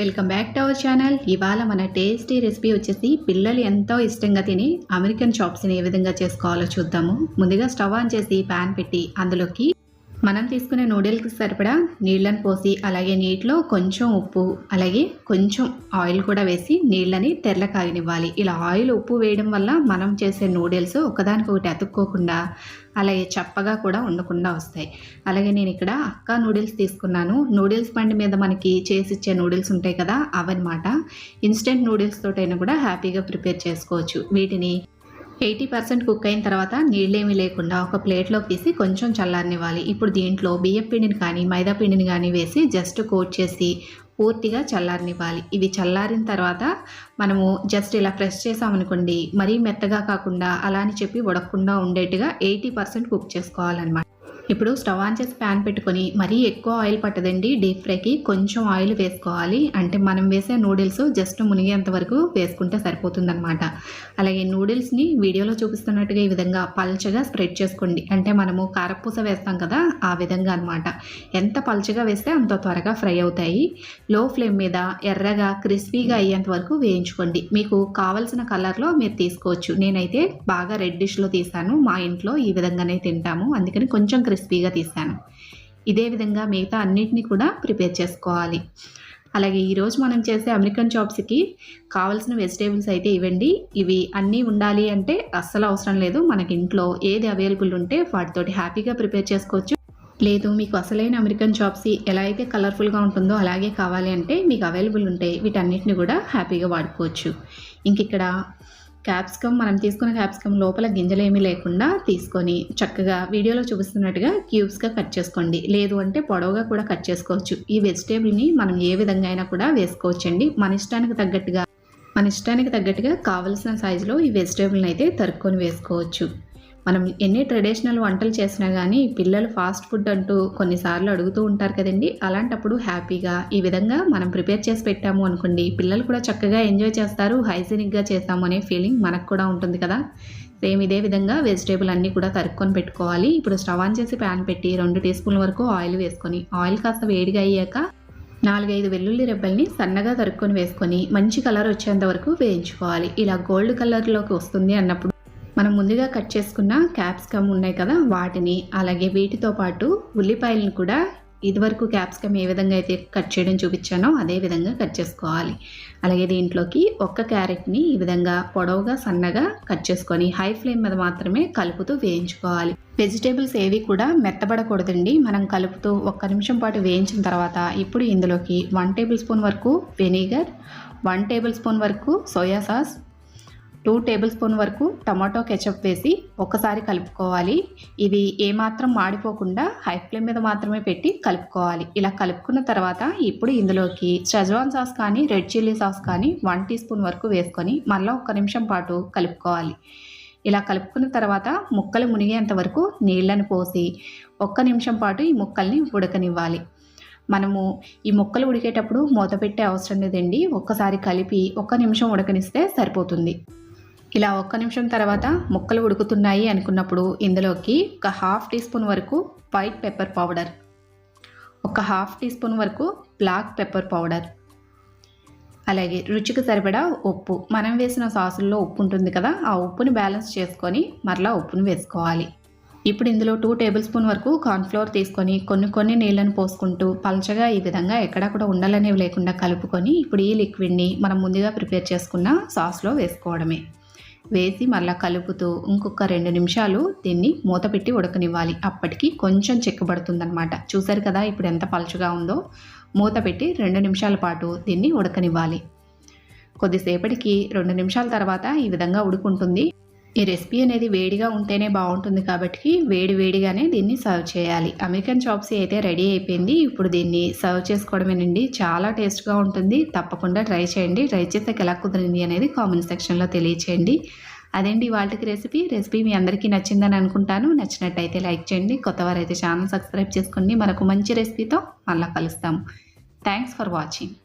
Welcome back to our channel ఇవాళ మన tasty recipe వచ్చేసి పిల్లలు ఎంతో ఇష్టంగా తిని అమెరికన్ చాప్స్ని ఏ విధంగా చేసుకోవాలో చూద్దాము. ముందుగా స్టవ్ ఆన్ చేసి ప్యాన్ పెట్టి అందులోకి మనం తీసుకునే నూడిల్స్కి సరిపడా నీళ్ళని పోసి అలాగే నీటిలో కొంచెం ఉప్పు అలాగే కొంచెం ఆయిల్ కూడా వేసి నీళ్ళని తెరల కాగనివ్వాలి ఇలా ఆయిల్ ఉప్పు వేయడం వల్ల మనం చేసే నూడిల్స్ ఒకదానికొకటి అతుక్కోకుండా అలాగే చప్పగా కూడా ఉండకుండా వస్తాయి. అలాగే నేను ఇక్కడ అక్క నూడిల్స్ తీసుకున్నాను. నూడిల్స్ బండి మీద మనకి చేసి ఇచ్చే నూడిల్స్ ఉంటాయి కదా అవన్నమాట. ఇన్స్టెంట్ నూడిల్స్ తోటైనా కూడా హ్యాపీగా ప్రిపేర్ చేసుకోవచ్చు. వీటిని ఎయిటీ పర్సెంట్ కుక్ అయిన తర్వాత నీళ్ళేమీ లేకుండా ఒక ప్లేట్లోకి తీసి కొంచెం చల్లారనివ్వాలి. ఇప్పుడు దీంట్లో బియ్యం పిండిని కానీ మైదా పిండిని కానీ వేసి జస్ట్ కోట్ చేసి పూర్తిగా చల్లారనివ్వాలి. ఇవి చల్లారిన తర్వాత మనము జస్ట్ ఇలా ప్రెస్ చేసామనుకోండి మరీ మెత్తగా కాకుండా అలా అని చెప్పి ఉడకకుండా ఉండేట్టుగా ఎయిటీ పర్సెంట్ కుక్ చేసుకోవాలన్నమాట. ఇప్పుడు స్టవ్ ఆన్ చేసి ప్యాన్ పెట్టుకొని మరీ ఎక్కువ ఆయిల్ పట్టదండి. డీప్ ఫ్రైకి కొంచెం ఆయిల్ వేసుకోవాలి. అంటే మనం వేసే నూడిల్స్ జస్ట్ మునిగేంత వరకు వేసుకుంటే సరిపోతుందనమాట అలాగే నూడిల్స్ని వీడియోలో చూపిస్తున్నట్టుగా ఈ విధంగా పల్చగా స్ప్రెడ్ చేసుకోండి. అంటే మనము కారపూస వేస్తాం కదా ఆ విధంగా అనమాట ఎంత పల్చగా వేస్తే అంత త్వరగా ఫ్రై అవుతాయి. లో ఫ్లేమ్ మీద ఎర్రగా క్రిస్పీగా అయ్యేంత వరకు వేయించుకోండి. మీకు కావలసిన కలర్లో మీరు తీసుకోవచ్చు. నేనైతే బాగా రెడ్ డిష్లో తీసాను. మా ఇంట్లో ఈ విధంగానే తింటాము. అందుకని కొంచెం క్రిస్పీ క్రిస్పీగా తీశాను. ఇదే విధంగా మిగతా అన్నిటిని కూడా ప్రిపేర్ చేసుకోవాలి. అలాగే ఈరోజు మనం చేసే అమెరికన్ చాప్స్కి కావాల్సిన వెజిటేబుల్స్ అయితే ఇవ్వండి. ఇవి అన్నీ ఉండాలి అంటే అస్సలు అవసరం లేదు. మనకి ఇంట్లో ఏది అవైలబుల్ ఉంటే వాటితోటి హ్యాపీగా ప్రిపేర్ చేసుకోవచ్చు. లేదు మీకు అసలైన అమెరికన్ చాప్స్ ఎలా అయితే కలర్ఫుల్గా ఉంటుందో అలాగే కావాలి అంటే మీకు అవైలబుల్ ఉంటే వీటన్నిటిని కూడా హ్యాపీగా వాడుకోవచ్చు. ఇంక ఇక్కడ క్యాప్సికమ్ మనం తీసుకున్న క్యాప్సికమ్ లోపల గింజలు ఏమీ లేకుండా తీసుకొని చక్కగా వీడియోలో చూపిస్తున్నట్టుగా క్యూబ్స్గా కట్ చేసుకోండి. లేదు అంటే పొడవుగా కూడా కట్ చేసుకోవచ్చు. ఈ వెజిటేబుల్ని మనం ఏ విధంగా అయినా కూడా వేసుకోవచ్చండి. మన ఇష్టానికి తగ్గట్టుగా మన ఇష్టానికి తగ్గట్టుగా కావలసిన సైజులో ఈ వెజిటేబుల్ని అయితే తరుక్కొని వేసుకోవచ్చు. మనం ఎన్ని ట్రెడిషనల్ వంటలు చేసినా కానీ పిల్లలు ఫాస్ట్ ఫుడ్ అంటూ కొన్నిసార్లు అడుగుతూ ఉంటారు కదండి. అలాంటప్పుడు హ్యాపీగా ఈ విధంగా మనం ప్రిపేర్ చేసి పెట్టాము అనుకోండి పిల్లలు కూడా చక్కగా ఎంజాయ్ చేస్తారు హైజీనిక్గా చేస్తాము అనే ఫీలింగ్ మనకు కూడా ఉంటుంది కదా. సేమ్ ఇదే విధంగా వెజిటేబుల్ అన్నీ కూడా తరుక్కొని పెట్టుకోవాలి. ఇప్పుడు స్టవ్ ఆన్ చేసి ప్యాన్ పెట్టి రెండు టీ స్పూన్ల వరకు ఆయిల్ వేసుకొని ఆయిల్ కాస్త వేడిగా అయ్యాక నాలుగైదు వెల్లుల్లి రెబ్బల్ని సన్నగా తరుక్కొని వేసుకొని మంచి కలర్ వచ్చేంత వరకు వేయించుకోవాలి. ఇలా గోల్డ్ కలర్లోకి వస్తుంది అన్నప్పుడు మనం ముందుగా కట్ చేసుకున్న క్యాప్సికమ్ ఉన్నాయి కదా వాటిని అలాగే వీటితో పాటు ఉల్లిపాయలను కూడా ఇదివరకు క్యాప్సికమ్ ఏ విధంగా అయితే కట్ చేయడం చూపించానో అదే విధంగా కట్ చేసుకోవాలి. అలాగే దీంట్లోకి ఒక్క క్యారెట్ని ఈ విధంగా పొడవుగా సన్నగా కట్ చేసుకొని హై ఫ్లేమ్ మీద మాత్రమే కలుపుతూ వేయించుకోవాలి. వెజిటేబుల్స్ ఏవి కూడా మెత్తబడకూడదండి. మనం కలుపుతూ ఒక్క నిమిషం పాటు వేయించిన తర్వాత ఇప్పుడు ఇందులోకి వన్ టేబుల్ స్పూన్ వరకు వెనిగర్ వన్ టేబుల్ స్పూన్ వరకు soya sauce two tablespoon వరకు టమాటో కెచప్ వేసి ఒకసారి కలుపుకోవాలి. ఇవి ఏమాత్రం మాడిపోకుండా హై ఫ్లేమ్ మీద మాత్రమే పెట్టి కలుపుకోవాలి. ఇలా కలుపుకున్న తర్వాత ఇప్పుడు ఇందులోకి షజ్వాన్ సాస్ కానీ రెడ్ చిల్లీ సాస్ కానీ వన్ టీ స్పూన్ వరకు వేసుకొని మళ్ళీ ఒక నిమిషం పాటు కలుపుకోవాలి. ఇలా కలుపుకున్న తర్వాత ముక్కలు మునిగేంత వరకు నీళ్ళని పోసి ఒక్క నిమిషం పాటు ఈ ముక్కల్ని ఉడకనివ్వాలి. మనము ఈ ముక్కలు ఉడికేటప్పుడు మూత పెట్టే అవసరం లేదండి. ఒక్కసారి కలిపి ఒక్క నిమిషం ఉడకనిస్తే సరిపోతుంది. ఇలా ఒక్క నిమిషం తర్వాత ముక్కలు ఉడుకుతున్నాయి అనుకున్నప్పుడు ఇందులోకి ఒక హాఫ్ టీ స్పూన్ వరకు వైట్ పెప్పర్ పౌడర్ ఒక హాఫ్ టీ స్పూన్ వరకు బ్లాక్ పెప్పర్ పౌడర్ అలాగే రుచికి సరిపడా ఉప్పు. మనం వేసిన సాసుల్లో ఉప్పు ఉంటుంది కదా ఆ ఉప్పుని బ్యాలెన్స్ చేసుకొని మరలా ఉప్పును వేసుకోవాలి. ఇప్పుడు ఇందులో టూ టేబుల్ స్పూన్ వరకు కార్న్ఫ్లోర్ తీసుకొని కొన్ని కొన్ని నీళ్ళను పోసుకుంటూ పలచగా ఈ విధంగా ఎక్కడా కూడా ఉండలనేవి లేకుండా కలుపుకొని ఇప్పుడు ఈ లిక్విడ్ని మనం ముందుగా ప్రిపేర్ చేసుకున్న సాస్లో వేసుకోవడమే. వేసి మళ్ళీ కలుపుతూ ఇంకొక రెండు నిమిషాలు దీన్ని మూత పెట్టి ఉడకనివ్వాలి. అప్పటికి కొంచెం చెక్కబడుతుందనమాట చూసారు కదా ఇప్పుడు ఎంత పలుచగా ఉందో? మూత పెట్టి రెండు నిమిషాల పాటు దీన్ని ఉడకనివ్వాలి. కొద్దిసేపటికి రెండు నిమిషాల తర్వాత ఈ విధంగా ఉడుకుంటుంది. ఈ రెసిపీ అనేది వేడిగా ఉంటేనే బాగుంటుంది కాబట్టి వేడి వేడిగానే దీన్ని సర్వ్ చేయాలి. అమెరికన్ చాప్సీ అయితే రెడీ అయిపోయింది. ఇప్పుడు దీన్ని సర్వ్ చేసుకోవడమేనండి. చాలా టేస్ట్గా ఉంటుంది. తప్పకుండా ట్రై చేయండి. ట్రై చేసాక ఎలా కుదిరింది అనేది కామెంట్ సెక్షన్లో తెలియచేయండి. అదేంటి వాళ్ళకి రెసిపీ? రెసిపీ మీ అందరికీ నచ్చిందని అనుకుంటాను. నచ్చినట్టయితే లైక్ చేయండి. కొత్తవారైతే ఛానల్ సబ్స్క్రైబ్ చేసుకోండి. మరొక మంచి రెసిపీతో మళ్ళీ కలుస్తాము థ్యాంక్స్ ఫర్ వాచింగ్.